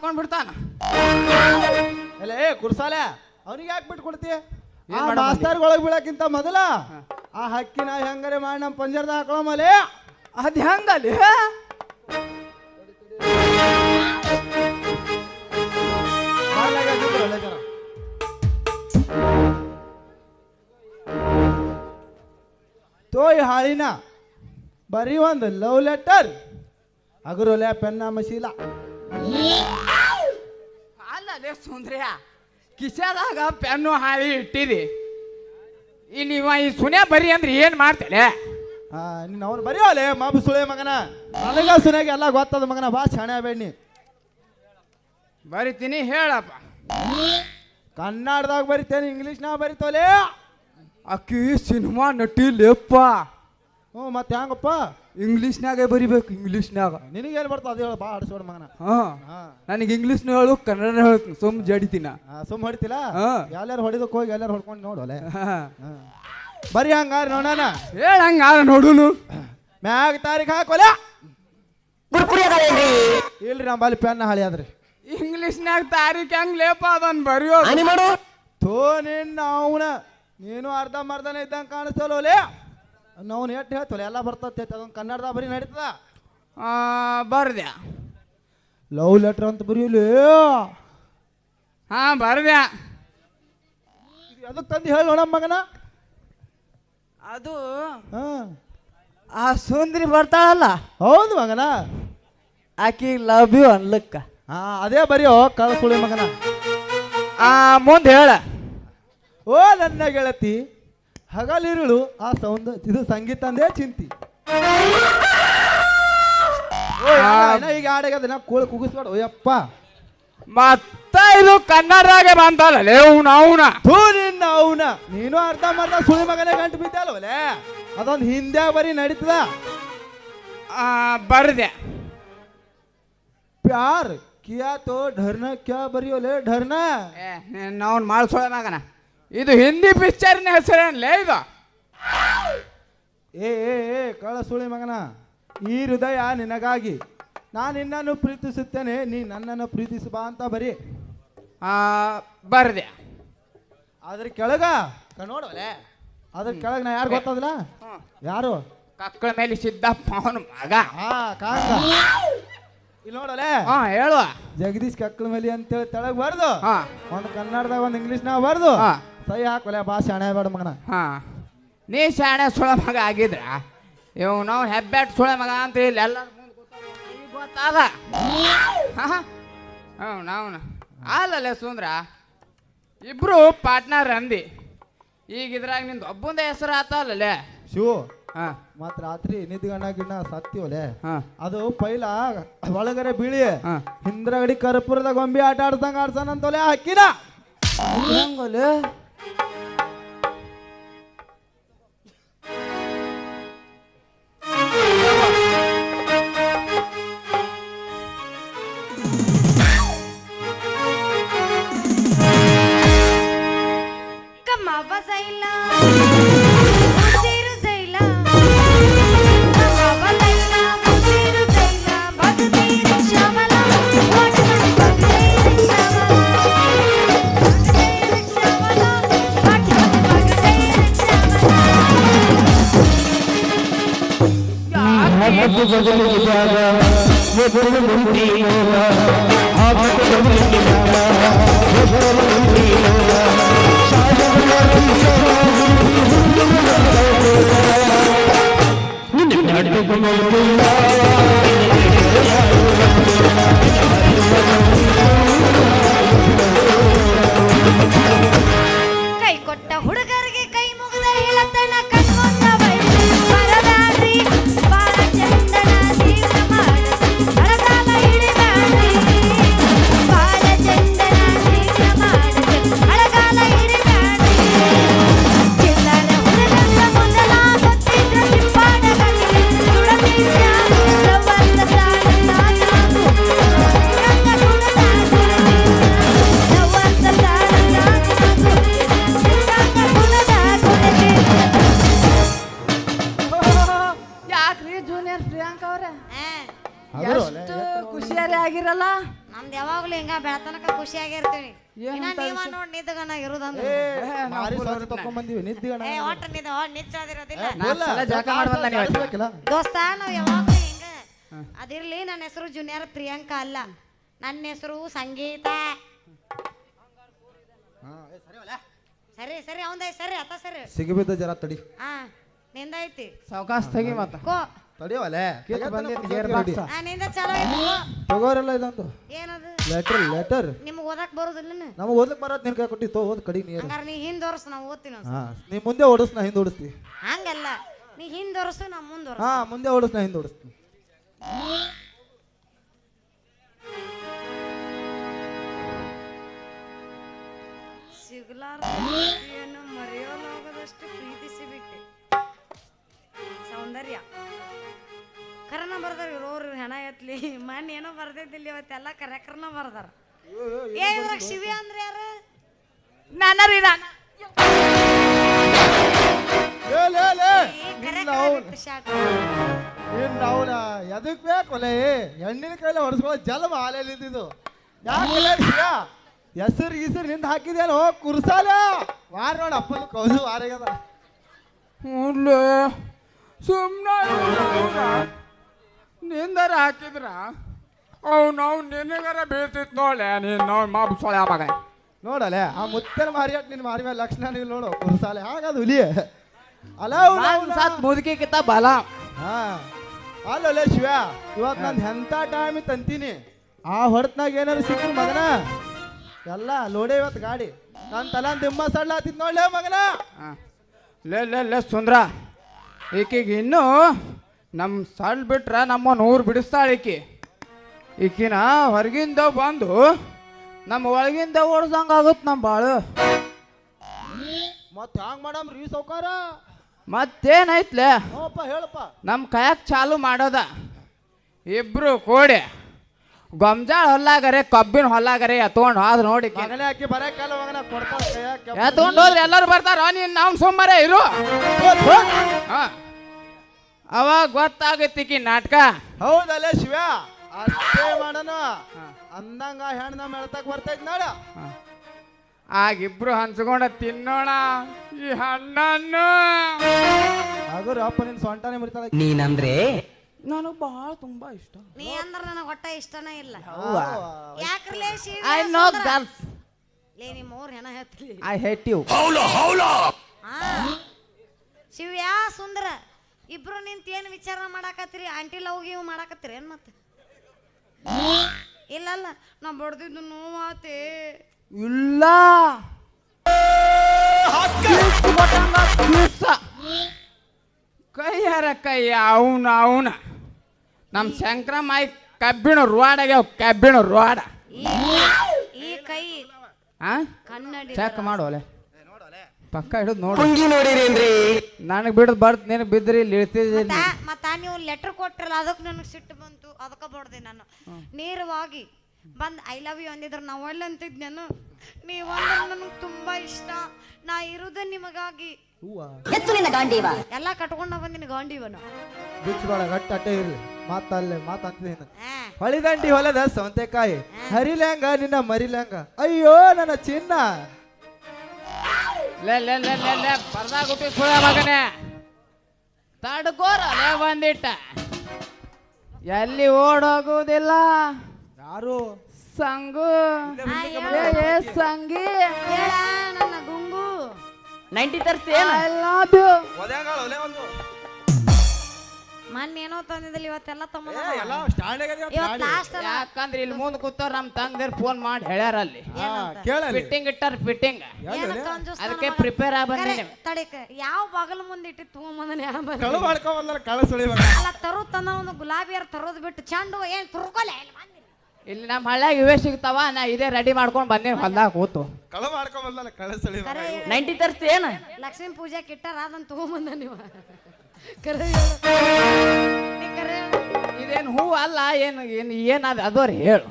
ಹಾಕೊಂಡ್ ಬಿಡ್ತಾನ ಅಲ್ಲ ಏ ಕುರ್ಸಾಲೆ ಅವನಿಗೆ ಯಾಕೆ ಬಿಟ್ಟು ಕೊಡ್ತಿ ಆ ಮಾಸ್ತರ್ ಒಳಗ್ ಬೀಳಕ್ಕಿಂತ ಮೊದಲ ಆ ಹಕ್ಕಿನ ಹೆಂಗಾರೆ ಮಾಡಿ ನಮ್ಮ ಪಂಜರದ ಹಾಕೊಳಮಲೆ ಅದ್ ಹೆಂಗಲ್ಲಿ? ತೋಯ್ ಹಾಳಿನ ಬರೀ ಒಂದು ಲವ್ ಲೆಟರ್ ಅಗರೋಲೆ ಪೆನ್ನ ಮಶೀಲ. ಅಲ್ಲೇ ಸುಂದ್ರಿಯ. ಕಿಶದಾಗ ಪೆನ್ನು ಹಾಳಿ ಇಟ್ಟಿದಿ. ಇಲ್ಲಿ ಇವ ಈ ಸುನೇ ಬರಿ ಅಂದ್ರೆ ಏನ್ ಮಾಡ್ತೇನೆ? ಆ, ನೀನ್ ಅವನು ಬರೆಯೋಲೆ ಮಾಬು ಸುಳೆ ಮಗನ. ನನಗ ಸುನೆಗೆ ಎಲ್ಲ ಗೊತ್ತದ ಮಗನ ಬಾ ಶಾಣೆ ಬೇಡಿ ಬರಿತೀನಿ ಹೇಳಪ್ಪ. ಕನ್ನಡದಾಗ ಬರಿತೇನೆ ಇಂಗ್ಲೀಷ್ನಾಗ ಬರಿತೋಲೆ. ಅಕ್ಕಿ ಸಿನಿಮಾ ನಟಿ ಲೇಪ್ಪ. ಹ್ಞೂ ಮತ್ತೆ ಹೆಂಗಪ್ಪ ಇಂಗ್ಲೀಷ್ನಾಗೆ ಬರಿಬೇಕು ಇಂಗ್ಲೀಷ್ನಾಗ ಎಲ್ಲಿ ಬರ್ತದೆ? ಅದು ಹೇಳು ಬಾ ಆಡಿಸ್ಬೇಡ ಮಗನ. ಹಾಂ ಹಾ. ನನಗೆ ಇಂಗ್ಲೀಷ್ನ ಹೇಳು ಕನ್ನಡ ಹೇಳು ಸುಮ್ ಜಡಿತೀನ. ಸುಮ್ ಹೊಡಿತಿಲ್ಲ ಹಾಂ. ಎಲ್ಲಾರು ಹೊಡಿದಕ್ಕೆ ಹೋಗಿ ಎಲ್ಲಾರು ಹೊಡ್ಕೊಂಡು ನೋಡೋಲೆ ಹಾ. ಬರೀ ಹಂಗಾರ ನೋಡೋಣ. ಹೇಳಂಗ ನೋಡುನು. ಮ್ಯಾಗ ತಾರೀಖ ಹಾಕೋಲ? ಇಲ್ರಿ ನಮ್ಮ ಬಾಲಿ ಪೆನ್ ಹಳಿ ಆದ್ರಿ. ಇಂಗ್ಲೀಷ್ನಾಗ ತಾರೀಖ ಹೆಂಗ್ ಲೇಪ ಅದನ್ ಮಾಡು. ತೋ ನಿನ್ನ ಅವನ. ನೀನು ಅರ್ಧ ಮರ್ಧನ ಇದ್ದಂಗೆ ಕಾಣಿಸ್ತಲ್ಲ ನಾವು ಎಟ್ಟು ಹೇಳ್ತಲ್ಲ ಎಲ್ಲ ಬರ್ತೈತೆ ಅದೊಂದು ಕನ್ನಡದಾಗ ಬರೀ ನಡೀತದ? ಬರ್ದ್ಯ ಲವ್ ಲೆಟ್ರ್ ಅಂತ ಬರೀಲಿ. ಹಾ ಬರ್ದ್ಯ ಅದಕ್ಕೆ ತಂದು ಹೇಳಿ ನೋಡಮ್ಮ ಮಗನ? ಅದು ಹಾ. ಆ ಸುಂದ್ರಿ ಬರ್ತಾಳಲ್ಲ? ಹೌದು ಮಗನ. ಆಕಿ ಲವ್ ಯು ಅನ್ಲಕ್ಕ. ಹಾ ಅದೇ ಬರೀಯೋ ಕಳ್ಸುಳಿ ಮಗನ. ಆ ಮುಂದೆ ಹೇಳ. ಓ ನನ್ನ ಗೆಳತಿ. ಹಗಲಿರುಳು ಆ ಸೌಂದ ಇದು ಸಂಗೀತ ಅಂದೇ ಚಿಂತಿ. ಈಗ ಆಡಗದ ನಾ ಕೋಳಿ ಕುಗಿಸ್ಬೇಡ ಓಯಪ್ಪ. ಮತ್ತ ಇದು ಕನ್ನಡದಾಗೆ ಬಂತಲ್ಲ ಅವ್ನ ಅವನ ಥೂ ನಿನ್ನ ಅವನ. ನೀನು ಅರ್ಧ ಮರ್ಧ ಸುಳಿ ಮಗನೇ ಗಂಟು ಬಿದ್ದಲ್ವಲೆ ಅದೊಂದು ಹಿಂದೆ ಬರೀ ನಡೀತದ. ಬರ್ದೆ. ಪ್ಯಾರ್ ಕಿಯಾ ತೋ ಢರ್ನ ಕ್ಯಾ ಬರಿಯೋಲೆ ಢರ್ನ? ಏ ಮಾಡ್ಸೋಣ ಮಗನ? ಇದು ಹಿಂದಿ ಪಿಕ್ಚರ್ನ ಹೆಸರೇನ್ಲೇ ಇದು. ಏ ಏ ಏ ಕಳ ಸುಳಿ ಮಗನ. ಈ ಹೃದಯ ನಿನಗಾಗಿ. ನಾನು ನಿನ್ನನ್ನು ಪ್ರೀತಿಸುತ್ತೇನೆ ನೀ ನನ್ನನ್ನು ಪ್ರೀತಿಸಬಾ ಅಂತ ಬರೀ. ಆ, ಬರ್ದ್ಯ ಅದ್ರ ಕೆಳಗ? ಕ- ಅದ್ರ ಕೆಳಗ ನಾ ಯಾರು ಗೊತ್ತದಲ್ಲ? ಯಾರು? ಕಕ್ಕಳ ಮೇಲೆ ಸಿದ್ದಪ್ಪ ಅವನ ಮಗ. ಹಾ ಕಾಂಗ ಇಲ್ಲಿ ನೋಡಲೆ? ಹಾ ಹೇಳುವ. ಜಗದೀಶ್ ಕಕ್ಕಳ ಮೇಲೆ ಅಂತೇಳಿ ತೆಳಗ್ ಬರ್ದು. ಹಾ. ಒಂದು ಕನ್ನಡದಾಗ ಒಂದು ಇಂಗ್ಲೀಷ್ನಾಗ ಬರ್ದು. ಹಾ. ಸೈ ಹಾಕೋಲೆ ಬಾ ಶಾಣೆ ಬೇಡ ಮಗನ. ಹಾ. ನೀ ಶಾಣೆ ಸುಳ ಮಗ ಆಗಿದ್ರ ಇವ್ ನಾವು ಹೆಬ್ಬೆಟ್ ಸುಳ ಮಗ ಅಂತ ಇಲ್ಲಿ ಎಲ್ಲ ಗೊತ್ತಾದ? ಹ್ಞೂ ಅಲ್ಲಲ್ಲೇ ಸುಂದ್ರ ಇಬ್ರು ಪಾರ್ಟ್ನರ್ ಅಂದಿ. ಈಗ ಇದ್ರಾಗ ನಿಂದು ಒಬ್ಬಂದ ಹೆಸರು ಆತಲ್ಲೇ ಶಿವು ಹಾ. ಮತ್ ರಾತ್ರಿ ನಿದ್ಗಣ್ಣ ಗಿಣ್ಣ ಸತ್ತಿವಲೆ ಹಾಂ. ಅದು ಪೈಲ ಒಳಗರೆ ಬೀಳಿ ಹಾಂ. ಹಿಂದ್ರಗಡಿ ಕರ್ಪೂರದ ಗೊಂಬೆ ಆಟ ಆಡ್ಸಂಗ ಆಡ್ಸನಂತೋಲೆ ಹಾಕಿನ ಹೆಂಗಲ್ಲ आपके बदल जाना ये पूर्ण मुंडी होना आपके बदल जाना ये पूर्ण मुंडी होना साजन की सेवा मुंडी ನೀವು. ದೋಸ್ತ ನಾವ್ ಯಾವಾಗ್ಲೂ ಹಿಂಗ ಅದಿರ್ಲಿ ನನ್ನ ಹೆಸರು ಜೂನಿಯರ್ ಪ್ರಿಯಾಂಕಾ ಅಲ್ಲ. ನನ್ನ ಹೆಸರು ಸಂಗೀತ. ಸರಿ ಸರಿ ಅವಂದ ಸರಿ ಅತ್ತ ಸರಿ. ಸಿಗಿಬಿದ್ದ ಜರ ತಡಿ. ಹಾ ನಿಂದೈತಿ ಸಾವಕಾಶ ತೆಗಿ ಮತ್ತ. ಕೋ. ತಡಿಯವಲೆ ಕಿತ್ತು ಬಂದಿತ್ತು ಗೇರ್ ಬಾಕ್ಸ ಆ ನಿಂದ ಚಲೋ ಐತಿ ಕೋ. ತಗೋರಲ್ಲ ಇದಂತು ಏನದು? ಲೆಟರ್ ಲೆಟರ್ ನಿಮಗೆ ಓದಕ್ ಬರೋದಿಲ್ಲ ನಮಗೆ ನಿನ್ ಕೈ ಕೊಟ್ಟಿ ತೋ ಓದ್ ಕಡಿ ನೀ ಹಂಗಾರ ನೀ ಹಿಂದ್ ನಾವು ಓದ್ತೀನಿ ಹಾ ನೀ ಮುಂದೆ ಓಡಿಸ್ ನಾ ಹಿಂದೆ ಓಡಿಸ್ತಿ ಹಂಗಲ್ಲ. ನೀ ಹಿಂದ್ ನಾ ಮುಂದ್ ಹಾ ಮುಂದೆ ಓಡಿಸ್ ನಾ ಹಿಂದೆ ಓಡಿಸ್ತೀನಿ. ಸಿಗಲಾರ್ದ ಪ್ರೀತಿಯನ್ನು ಮರೆಯಲಾಗದಷ್ಟು ಪ್ರೀತಿಸಿ ಬಿಟ್ಟೆ ಸೌಂದರ್ಯ. ಕರನ ಬರ್ದಾರ ಇರೋರು ಹೆಣ ಎತ್ಲಿ. ಮಣ್ಣು ಏನೋ ಬರ್ದೈತಿಲ್ಲ ಇವತ್ತೆಲ್ಲ ಕರೆಕರ್ನ ಬರ್ದಾರ. ಏ ಇದ್ರಾಗ ಶಿವಿ ಅಂದ್ರೆ ಯಾರು? ನಾನು ಈ ಕರೆ ನಿನ್ನ ಅವ್ನ್- ಎದಕ್ ಬೇಕಲ್ಲ ಹೆಣ್ಣಿನ ಕೈಲಿ ಹೊಡೆಸ್ಕೊಳ್ಳೋ ಜಲಮ ಹಾಲೆಲ್ಲಿ ಇದ್ದಿದ್ದು ಹೆಸರು ಗೀಸರು ನಿಂದ ಹಾಕಿದ್ಯಾನೋ? ಕುರ್ಸಾಲ? ವಾರ ನೋಡ ಅಪ್ಪನ ಕೌದು ವಾರಾಗ್ಯದ ಹ್ಞೂ ಸುಮ್ಮನೆ ನಿಂದರ ಹಾಕಿದ್ರ ಅವ್ ನಾವು ನಿನಗರ ಬೀಳ್ತಿತ್ತು ನೋಡ್ಲೆ ನೀನು ನಾವು ಮಾಬ್ ಸೊಳ್ಳೆ ಮಗ. ನೋಡಲೆ ಆ ಮುತ್ತನ ಮಾರಿ ನಿನ್ನ ಮಾರಿ ಮೇಲೆ ಲಕ್ಷಣ ನೀವು ನೋಡು ಕುರ್ಸಾಲೆ. ಹಾಗಾದ ಹುಲಿ ಅಲ್ಲ ನಾನು ಸಾತ್ ಮುದುಕಿ ಕಿತ್ತ ಬಲ. ಹಾ. ಅಲ್ಲೊಲೆ ಶಿವ ಇವತ್ತು ನಂದು ಎಂಥ ಟೈಮ್ ತಂತೀನಿ? ಆ ಹೊರತ್ನಾಗ ಏನಾರು ಸಿಕ್ಕ ಮಗನ? ಎಲ್ಲ ಲೋಡೆ ಇವತ್ತು ಗಾಡಿ. ನನ್ನ ತಲ ದಿಮ್ಮ ಸಳ್ಳ ಆತಿದ್ ನೋಡ್ಲೇ ಮಗನ. ಲೇ ಲೇ ಲೇ ಸುಂದ್ರ. ಈಕಿಗೆ ಇನ್ನೂ ನಮ್ಮ ಸಳ್ ಬಿಟ್ರ ನಮ್ಮ ಊರು ಬಿಡಿಸ್ತಾಳೆ ಈಕಿ. ಈಕಿನ ಹೊರಗಿಂದ ಬಂದು ನಮ್ಮ ಒಳಗಿಂದ ಓಡ್ಸಂಗ ಆಗುತ್ತೆ ನಮ್ಮ ಬಾಳು. ಮತ್ತೆ ಹ್ಯಾಂಗ್ ಮಾಡಮ್ರಿ ಸೌಕಾರ ಮತ್ತೇನೈತ್ಲೆ ಹೇಳಪ್ಪ. ನಮ್ಮ ಕೈಯಾಗ ಚಾಲು ಮಾಡೋದ? ಇಬ್ರು ಕೂಡಿ ಗೊಂಜಾಳ ಹೊಲ್ಲಾಗರೆ ಕಬ್ಬಿನ ಹೊಲ್ಲಾಗರೆ ಎತ್ಕೊಂಡು ಹೋದ್ ನೋಡಿ ಈಕಿ. ಮಗನೇ ಹಾಕಿ ಬರಕ್ಕಲ್ಲ ಮಗನ ಕೊಡ್ತಾರ ಕೈಯಾಗ ಎತ್ಕೊಂಡು ಹೋದ್ರೆ ಎಲ್ಲರೂ ಬರ್ತಾರ ನೀನ್ ನಾವು ಸುಮ್ಮನೆ ಇರು. ಹಾ. ಅವಾಗ ಗೊತ್ತಾಗತ್ತಿ ಕಿ ನಾಟಕ. ಹೌದಲ್ಲೇ ಶಿವ ಅಷ್ಟೇ ಮಾಡೋಣ ಅಂದಂಗ ಹೆಣ್ಣ ಮೇಳತಕ್ ಬರ್ತೈತ್ ನೋಡ. ಆಗಿಬ್ರು ಹಂಚ್ಕೊಂಡ ತಿನ್ನೋಣ ಈ ಹಣ್ಣನ್ನು. ಆಗುರು ಅಪ್ಪ ನಿನ್ ಸೊಂಟನೆ ಮುರಿತಾಳ. ನೀನಂದ್ರೆ? ನಾನು ಬಹಳ ತುಂಬಾ ಇಷ್ಟ. ನೀ ಅಂದ್ರೆ ನನಗೆ ಒಟ್ಟ ಇಷ್ಟನೇ ಇಲ್ಲ. ಶಿವ್ಯಾ ಯಾಕ್ರಲೇ ಐ ನೋ ಗರ್ಲ್ಸ್ ಲೇ ನಿಮ್ಮ ಊರ್ ಹೆಣ ಹೇಳ್ತೀರಿ ಐ ಹೇಟ್ ಯು ಹಾ. ಶಿವ್ಯ ಸುಂದರ ಇಬ್ರು ನಿಂತ ಏನ್ ವಿಚಾರ ಮಾಡಾಕತ್ತೀರಿ? ಆಂಟಿ ಲವ್ ಗಿವ್ ಮಾಡಾಕತ್ತೀರಿ ಏನ್ ಮತ್ತೆ? ಇಲ್ಲಲ್ಲ ನಾ ಬಡ್ದಿದ್ದು ನೋವಾತೆ. ಇಲ್ಲ. ಕೈಯಾರ ಕೈ ಅವನ ಅವನ. ನಮ್ಮ ಶಂಕರಮ್ಮಾಯಿ ಕಬ್ಬಿಣ ರೋಡಾಗ್ಯಾವ ಕಬ್ಬಿಣ ರೋಡ ಈ ಈ ಕೈ ಆ? ಕನ್ನಡಿ ಚೆಕ್ ಮಾಡೋಲೆ ಪಕ್ಕ ಹಿಡಿದು ನೋಡಿ. ನೋಡಿರಿ ನೋಡಿರೇನ್ರಿ? ನನಗೆ ಬಿಡದ್ ಬರ್ತ್ ನಿನಗೆ ಬಿದ್ರಿ ಇಲ್ಲಿ ಇಳ್ತಿದ್ದೀನಿ. ಮತ್ತ ಮತ್ತ ನೀವು ಲೆಟರ್ ಕೊಟ್ರಲ್ಲ ಅದಕ್ಕೆ ನನಗೆ ಸಿಟ್ಟು ಬಂತು ಅದಕ್ಕೆ ಬಡ್ದೆ ನಾನು. ನೇರವಾಗಿ ಬಂದ್ ಐ ಲವ್ ಯು ಅಂದಿದ್ರೆ. ನಾವು ಒಳ್ಳೆ ಅಂತಿದ್ ನಾನು ನೀವು ನನಗೆ ತುಂಬಾ ಇಷ್ಟ. ನಾ ಇರುದ ನಿಮಗಾಗಿ. ಎಲ್ಲಾ ಎತ್ತು ನಿನ್ನ ಗಾಂಡೀವ. ಎಲ್ಲ ಕಟ್ಕೊಂಡ ಬಂದಿನಿ ಗಾಂಡಿವನು. ಬಿಚ್ಚಬೇಡ ಗಟ್ಟ ಅಟ್ಟೆ ಇರ್ಲಿ. ಮಾತಲ್ಲೇ ಮಾತಂತೀನಿ ಹೊಳಿದಂಡಿ ಹೊಲದ ಸೌತೆಕಾಯಿ. ಹರಿಲ್ಯಾಂಗ ನಿನ್ನ ಮರಿಲ್ಯಾಂಗ ಅಯ್ಯೋ ನನ್ನ ಚಿನ್ನ. ಲೇ ಲೇ ಲೇ ಲೇ ಲೇ ಬರ್ದಾಗ ಹುಟ್ಟಿ ಸುಳ್ಳ ಮಗನೇ. ತಡ್ಕೋರ ಲೇ ಬಂದಿಟ್ಟ. ಎಲ್ಲಿ ಓಡೋಗುವುದಿಲ್ಲ ಯಾರು? ಸಂಗು. ಆ, ಏ, ಸಂಗಿ. ಹೇಳ ನನ್ನ ಗುಂಗು. ನೈಂಟಿ ತರ್ತೀಯೇನ ಐ ಲವ್ ಯು ಮೊನ್ನೆ ಏನೋ ತಂದಿದ್ದಲ್ಲಿ ಇವತ್ತೆಲ್ಲ ತಮ್ಮ ಇವತ್ತು ಲಾಸ್ಟ್ ಯಾಕಂದ್ರೆ ಇಲ್ಲಿ ಮುಂದೆ ಕೂತವ್ರ ನಮ್ಮ ತಂಗದಿರ್ ಫೋನ್ ಮಾಡಿ ಹೇಳ್ಯಾರ ಅಲ್ಲಿ ಕೇಳಲಿ. ಫಿಟ್ಟಿಂಗ್ ಇಟ್ಟಾರ ಫಿಟ್ಟಿಂಗ್ ಅದಕ್ಕೆ ಪ್ರಿಪೇರ್ ಆಗಿ ತಡಕ ತಡಿಕ ಯಾವ ಬಾಗಲ ಮುಂದೆ ಇಟ್ಟು ತಗೊಂಬಂದನೆ ಕಳ ಸುಳಿಬೇಡ ಅಲ್ಲ ತರು ತಂದ ಒಂದು ಗುಲಾಬಿ ಯಾರು ತರೋದು ಬಿಟ್ಟು ಚಂಡು ಏನ್ ತುರ್ಕೊಲೆ ಇಲ್ಲಿ ನಮ್ಮ ಹಳ್ಳ್ಯಾಗ ಇವೇ ಸಿಗ್ತಾವ ನಾ ಇದೇ ರೆಡಿ ಮಾಡ್ಕೊಂಡು ಬಂದೇನಿ ಹೊಲ್ದಾಗ ಕೂತು. ಕಳು ಮಾಡ್ಕೊಂಬಲ್ಲ ಕಳಸಳಿ ನೈಂಟಿ ನೈಂಟಿ ಏನ? ಲಕ್ಷ್ಮೀ ಪೂಜೆ ಕಿಟ್ಟರ ಅದನ್ನ ತಗೊಂಬಂದ ನೀವು. ಕರೆ ಹೇಳು. ನೀ ಕರೆ ಹೇಳು. ಇದೇನು ಹೂ ಅಲ್ಲ ಏನು ಏನು ಅದು ಅದೋರಿ ಹೇಳು.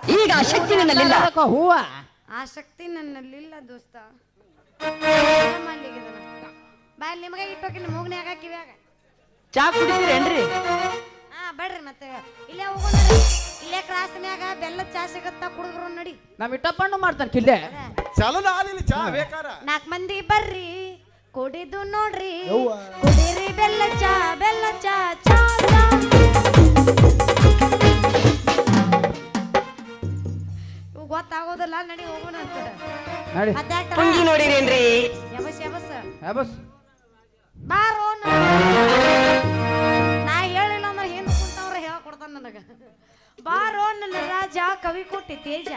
ಈಗ ಶಕ್ತಿ ನನ್ನಲ್ಲಿಲ್ಲ. ಅದಕ್ಕ ಹೂವ. ಆ ಶಕ್ತಿ ನನ್ನಲ್ಲಿಲ್ಲ ದೋಸ್ತ? ಬಾ ನಿಮಗೆ ಇಟ್ಟೋಕಿನ ಮೂಗ್ನ್ಯಾಗ ಕಿವ್ಯಾಗ. ಚಾ ಕುಡಿತೀರೇನ್ರಿ ಹಾ ಬೇಡ್ರಿ ಮತ್ತೆ. ಇಲ್ಲೇ ಹೋಗೋಣ ಇಲ್ಲೇ ಕ್ರಾಸ್ ಮ್ಯಾಗ ಬೆಲ್ಲದ ಚಾ ಸಿಗತ್ತ ಕುಡಿದ್ರು ನಡಿ. ನಮ್ಮ ಇಟ್ಟಪ್ಪಣ್ಣು ಮಾಡ್ತಾನೆ ಕಿಲ್ಲೆ. ಚಲೋ ಆಲಿಲ್ಲ ಚಾ ಬೇಕಾರ? ನಾಲ್ಕು ಮಂದಿ ಬರ್ರಿ ಕುಡಿದು ನೋಡ್ರಿ. ಕುಡಿರಿ ಕುಡೀರಿ ಬೆಲ್ಲ ಚಾ ಬೆಲ್ಲ ಚಾ ಚಾ ಚಾ. ಇವ್ ಗೊತ್ತಾಗೋದಿಲ್ಲ ನಡಿ ಹೋಗೋಣ ಅಂತ. ನಡಿ. ಮತ್ತೆ ಯಾಕ್ ತಡ? ನೋಡಿರೇನ್ರಿ? ಯಬಸ್ ಯಬಸ್ ಬಸ್ ಬಾರೋ. ನನಗ. ಬಾರೋ ನನ್ನ ರಾಜ ಕವಿ ಕೊಟ್ಟಿ ತೇಜ.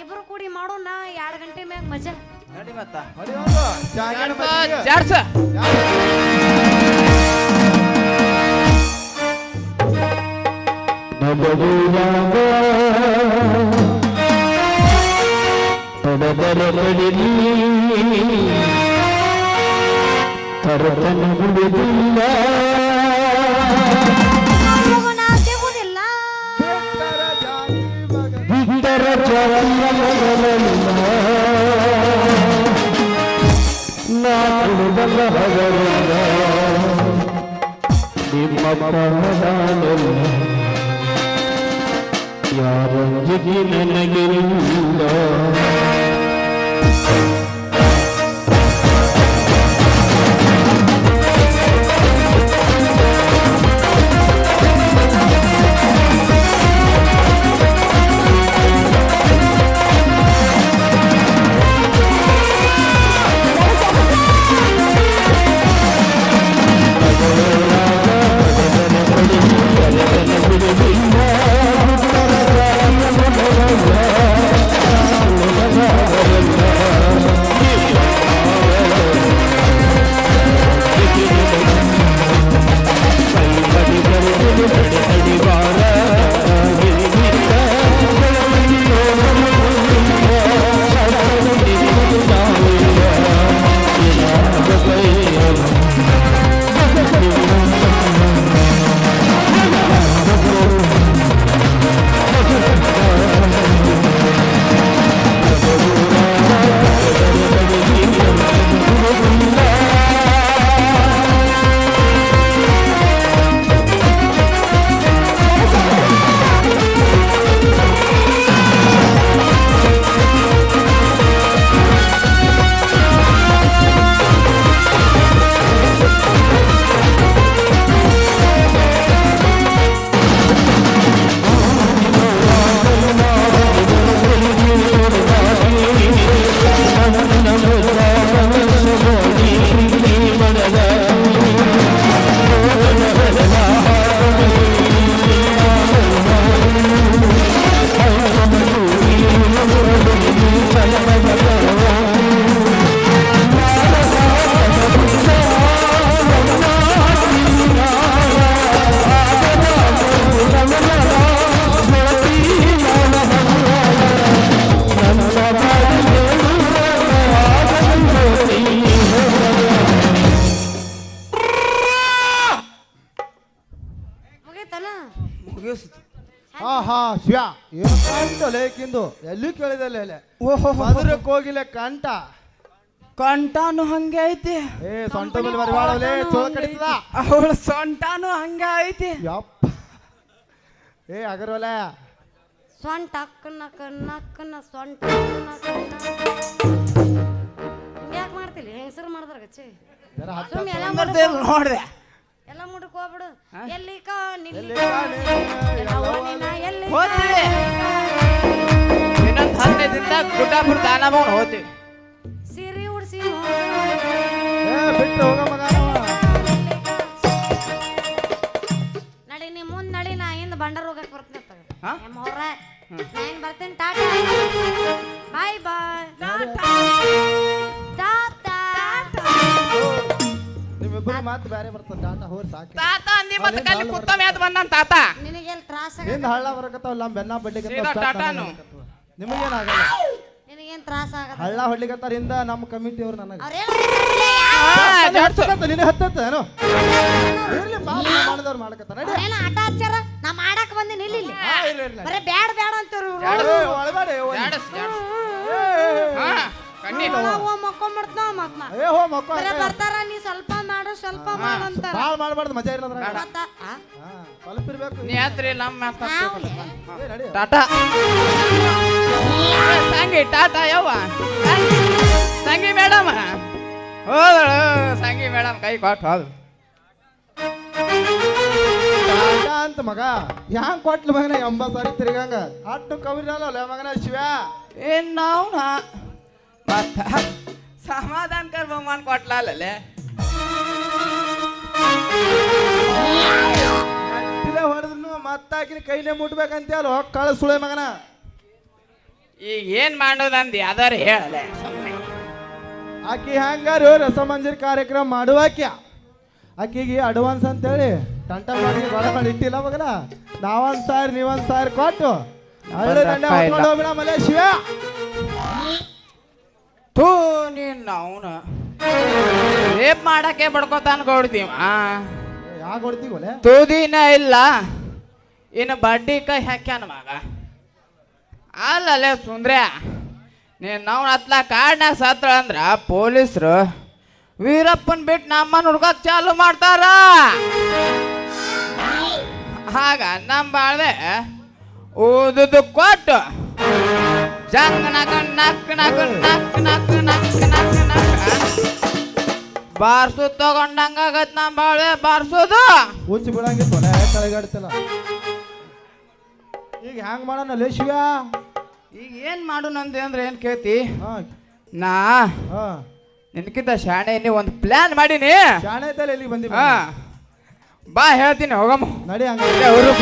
ಇಬ್ರು ಕೂಡಿ ಮಾಡೋಣ ಎರಡು ಗಂಟೆ ಮ್ಯಾಗ ಮಜಾ. ನಡಿ ಮತ್ತ. ಹೊಡಿ ಹೋಗು. ಚಾ ಯಾರೊಂದಿಗೆ ನನಗಿಲ್ಲ ಕಂಠ ಲೇಕಿಂದು ಎಲ್ಲಿ ಕೇಳಿದಲ್ಲ ಓಹೋ ಮಧುರಕ್ಕೆ ಹೋಗಿಲ್ಲ ಕಂಟ ಕಂಟಾನು ಹಂಗೆ ಐತಿ. ಏ ಸೊಂಟ ಮೇಲೆ ಬರಬಾಡವಲೇ ಚೋಳ ಕಡಿತದ? ಅವಳ ಸೊಂಟಾನು ಹಂಗೆ ಐತಿ. ಯಪ್ಪ. ಏ ಅಗರ್ವಲ. ಸೊಂಟ ಅಕ್ಕನ ಕಣ್ಣಕ್ಕನ ಸೊಂಟ ಯಾಕೆ ಮಾಡ್ತಿಲ್ಲ ಹೆಂಗಸರು ಮಾಡಿದ್ರ ಗಚ್ಚಿ ನೋಡ್ದೆ. ಎಲ್ಲ ಮುಡ್ಕೋಬಿಡು ಎಲ್ಲಿ ಹೋಗ್ತೀವಿ. ಇನ್ನೊಂದು ಹದಿನೈದು ಗುಡ್ಡಾಪುರ ಹೋಗ್ತೀವಿ ಸಿರಿ ಉಡ್ಸಿ. ಬಿಟ್ಟು ಹೋಗ ಮಗ. ನಡಿ ನೀ ಮುಂದ್ ನಡಿ ನಾ ಹಿಂದ್ ಬಂಡರ್ ಹೋಗಕ್ ಬರ್ತೀನಿ? ಅವ್ರ ನಾ ಬರ್ತೀನಿ ಟಾಟಾ. ಬಾಯ್ ಬಾಯ್. ನಿಮ್ಮಿಬ್ಬರು ಮಾತು ಬೇರೆ ಬರ್ತದ. ಟಾಟಾ ಹೋರ್ ಸಾಕಿ. ತಾತ ಅಂದಿ ಮತ್ತೆ ಕಲ್ಲಿ ಕುತ್ತ ಮ್ಯಾತ್ ಬಂದನ್ ತಾತ? ತ್ರಾಸ ಹಿಂದ ಹಳ್ಳ ಬರಕತ್ತಾವ ನಮ್ಮ ಬೆನ್ನ ಬಡ್ಲಿಕ್ಕೆ ಸೀದಾ ಟಾಟಾನು. ನಿಮಗೇನಾಗಲ್ಲ ನಿನಗೇನ್ ತ್ರಾಸ ಆಗದ ಹಳ್ಳ ಹೊಡ್ಲಿಕತ್ತಾರ ಇಂದ ನಮ್ಮ ಕಮಿಟಿ ಅವ್ರು ನನಗೆ. ಅವ್ರೇನು ಜಾಡ್ಸು ನಿನಗೆ ಹತ್ತತ್ತ ಏನೋ? ಇರ್ಲಿ ಪಾಪ ಮಾಡಿದವ್ರು ಮಾಡ್ಕತ್ತಾರ. ನಡಿ. ಅವ್ರೇನು ಆಟ ಹಚ್ಚಾರ ನಾ ಮಾಡಕ್ ಬಂದಿನಿ ಇಲ್ಲಿ ಇಲ್ಲಿ ಆ, ಇಲ್ಲ ಇಲ್ಲ ಬರೇ ಬ್ಯಾಡ ಬ್ಯಾಡ ಅಂತಾರ ಒಳಬೇಡಿ. ಹಾ ಕಣ್ಣಿ ಬರ್ತಾರ ಸ್ವಲ್ಪ ಮಾಡು ಸ್ವಲ್ಪ ಮಾಡು ಮಾಡಬಾರ್ದು ಮಜಾ ಇರೋದ್ರಾಗ ಮತ್ತ? ಆ? ಹಾ ಸ್ವಲ್ಪ ಇರ್ಬೇಕು ನೀ ಹತ್ರ ನಮ್ಮ. ಏ, ನಡಿ. ಟಾಟಾ. ಏ, ಸಂಗಿ ಟಾಟಾ ಯವ್ವ. ಸಂಗಿ. ಸಂಗಿ ಮೇಡಮ್. ಹೋದಳು. ಸಂಗಿ ಮೇಡಮ್ ಕೈ ಕೊಟ್ಟು ಹೋದ್ ಟಾಟಾ ಅಂತ ಮಗ. ಯಾಂಗ್ ಕೊಟ್ಲು ಮಗನ? ಎಂಬತ್ತು ಸಾರಿ ತಿರ್ಗಂಗ ಅಟ್ಟು ಕವಿರಲ್ಲ ಮಗನ ಶಿವ. ಏನ್ ನಾವು ಮತ್ತ ಸಮಾಧಾನ ಕರ್ ಬಹುಮಾನ ಕೊಟ್ಲಲ್ಲೇ ಹೊಡೆದ್ರು ಮತ್ತಾಕಿನ ಕೈನೇ ಮುಟ್ಬೇಕಂತ ಅಲ್ಲ ಕಳ ಸುಳೆ ಮಗನ. ಈಗ ಏನ್ ಮಾಡೋದಂದು? ಯಾವ್ದಾರು ಹೇಳಲೆ ಸುಮ್ಮನೆ ಆಕಿ ಹ್ಯಾಂಗಾರು ರಸಮಂಜರಿ ಕಾರ್ಯಕ್ರಮ ಮಾಡುವಾಕ್ಯ ಆಕಿಗೆ ಅಡ್ವಾನ್ಸ್ ಅಂತೇಳಿ ಟಂಟ ಮಾಡಿ ಬಡ ಮಾಡಿ ಇಟ್ಟಿಲ್ಲ ಮಗನ. ನಾವೊಂದ್ ಸಾವಿರ ನೀವೊಂದ್ ಸಾವಿರ ಕೊಟ್ಟು ಹಳ್ಳಿ ದಂಡೆ. ಹೊತ್ಕೊಂಡು ಹೋಗ್ಬಿಡ ಮಲೆ ಶಿವ ಥೂ ನೀನ್ ಅವನು. ರೇಪ್ ಮಾಡಕ್ಕೆ ಬಡ್ಕೋತಾನ ಕೊಡ್ತೀವಿ ಯಾಕೆ ಹೊಡ್ತೀವಲೆ ತುದಿನ ಇಲ್ಲ. ಇನ್ನು ಬಡ್ಡಿ ಕೈ ಹಾಕ್ಯಾನ ಮಗ. ಅಲ್ಲಲ್ಲೇ ಸುಂದ್ರೆ ನೀನು ನಾವು ಹತ್ಲ ಕಾಡ್ನಾಗ ಸತ್ರ ಅಂದ್ರ ಪೊಲೀಸರು ವೀರಪ್ಪನ್ ಬಿಟ್ಟು ನಮ್ಮನ್ನ ಹುಡ್ಕೋಕ್ ಚಾಲು ಮಾಡ್ತಾರ. ಆಗ ನಮ್ಮ ಬಾಳ್ದೆ ಓದುದು ಕೊಟ್ಟು ಜಂಗ್ ನಕ್ ನಕ್ ನಕ್ ನಕ್ ನಕ್ ನಕ್ ಬಾರ್ಸು ತಗೊಂಡಂಗಾಗತ್ ನಾ ಬಾಳ್ವೆ ಬಾರ್ಸೋದು. ಹುಚ್ಚಿ ಬಿಡಂಗಿತ್ತು ಒಲೆ ಕೆಳಗಾಡ್ತಿಲ್ಲ ಈಗ ಹ್ಯಾಂಗ್ ಮಾಡೋಣ ಲೇಶಿವ ಈಗ ಏನ್ ಮಾಡೋಣಂದೆ ಅಂದ್ರೆ ಏನ್ ಕೇಳ್ತಿ? ನಾ ನಿನ್ಕಿಂತ ಶಾಣೆ ನೀ ಒಂದು ಪ್ಲಾನ್ ಮಾಡೀನಿ. ಶಾಣೆ ಐತಲ್ಲ ಇಲ್ಲಿಗೆ ಬಂದಿ ಬಾ ಹೇಳ್ತೀನಿ ಹೋಗಮ್ಮ. ನಡಿ ಹಂಗ ಅವ್ರ ಊರು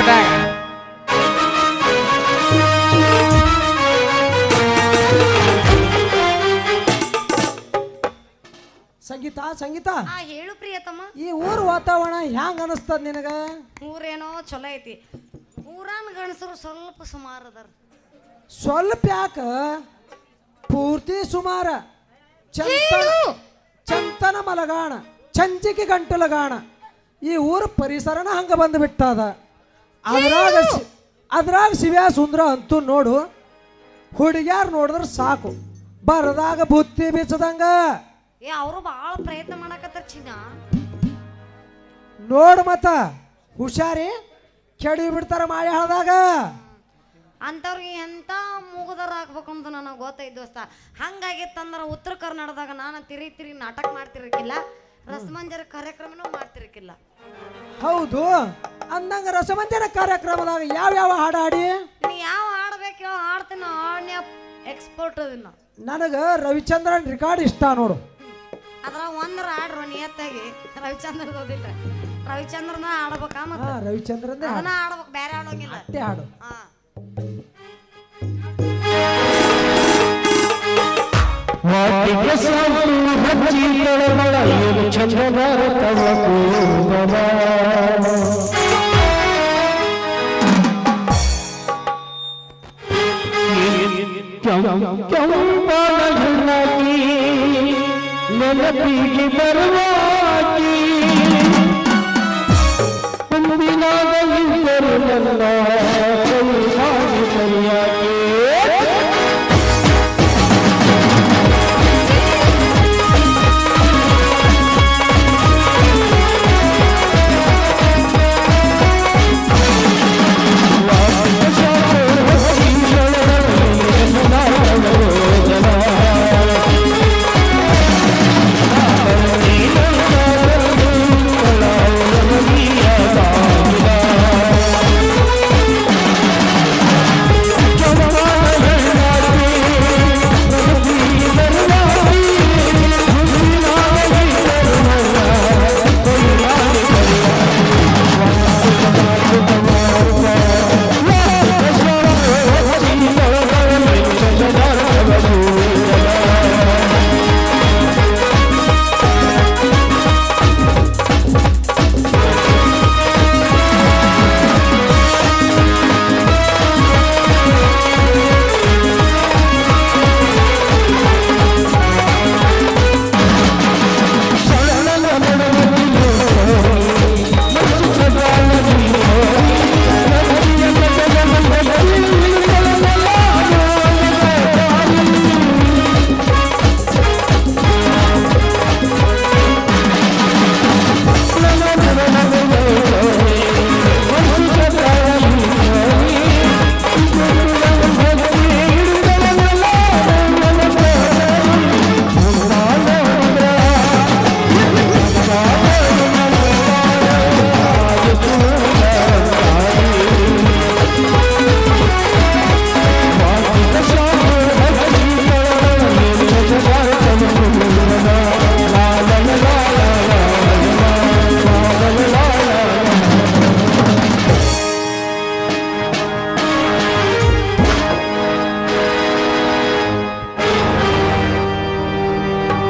ಸಂಗೀತ? ಸಂಗೀತ? ಆ ಹೇಳು ಪ್ರಿಯತಮ್ಮ ಈ ಊರ್ ವಾತಾವರಣ ಹ್ಯಾಂಗ ಅನಸ್ತದ ನಿನಗ? ಊರೇನೋ ಚಲೋ ಐತಿ. ಊರಾನ್ ಗಣಸರು ಸ್ವಲ್ಪ ಸುಮಾರು ಅದಾರ. ಸ್ವಲ್ಪ ಯಾಕ? ಪೂರ್ತಿ ಸುಮಾರ. ಚಂತನ ಚಂತನ ಮಲಗಾಣ ಚಂಚಿಕೆ ಗಂಟಲಗಾಣ ಈ ಊರ ಪರಿಸರನ ಹಂಗ ಬಂದು ಬಿಟ್ಟದ. ಅದ್ರಾಗ ಅದ್ರಾಗ ಶಿವ್ಯಾ ಸುಂದ್ರ ಅಂತೂ ನೋಡು ಹುಡುಗ್ಯಾರ ನೋಡಿದ್ರೆ ಸಾಕು. ಬರದಾಗ ಬುತ್ತಿ ಬೀಸದಂಗ. ಏ ಅವರು ಭಾಳ ಪ್ರಯತ್ನ ಮಾಡಕತ್ತಾರ ಚಿನ್ನ. ನೋಡು ಮತ್ತ ಹುಷಾರಿ ಕೆಡಿ ಬಿಡ್ತಾರ ಮಾಡಿ ಹಳದಾಗ. ಅಂಥವ್ರಿಗೆ ಎಂತ ಮುಗುದರ ಆಗ್ಬೇಕು ಅಂತ ನನಗೆ ಗೊತ್ತಾಯ್ತು ದೋಸ್ತ. ಹಂಗಾಗಿತ್ತಂದ್ರೆ ಉತ್ತರ ಕರ್ನಾಟಕದಾಗ ನಾನು ತಿರಿ ತಿರಿ ನಾಟಕ ಮಾಡ್ತಿರಕ್ಕಿಲ್ಲ ರಸಮಂಜರ ಕಾರ್ಯಕ್ರಮನೂ ಮಾಡ್ತಿರಕ್ಕಿಲ್ಲ ಹೌದು ಅಂದಂಗ ರಸಮಂಜರ ಕಾರ್ಯಕ್ರಮದಾಗ ಯಾವ ಯಾವ ಹಾಡು ಹಾಡಿ? ನೀ ಯಾವ ಹಾಡ್ಬೇಕು ಹಾಡ್ತೀನಿ ಹಾಡ್ನ್ಯ ಎಕ್ಸ್ಪೋರ್ಟ್ ಅದನ್ನ. ನನಗ ರವಿಚಂದ್ರನ್ ರೆಕಾರ್ಡ್ ಇಷ್ಟ ನೋಡು. ಅದ್ರಾಗ ಒಂದರ ಹಾಡ್ರು ನಿಯತ್ತಾಗಿ ರವಿಚಂದ್ರ ಓದಿಲ್ಲ. ರವಿಚಂದ್ರನ ಹಾಡ್ಬೇಕಾ ಹಾ ಮತ್ತೆ? ರವಿಚಂದ್ರನ್ ಅದನ್ನ ಹಾಡ್ಬೇಕು ಬೇರೆ ಹಾಡೋಂಗಿಲ್ಲ ಹಾಡು. ಹಾ. ಸಾಲು ಹಚ್ಚಿ ಏನು ಕೂದಲ. नबी की बरवा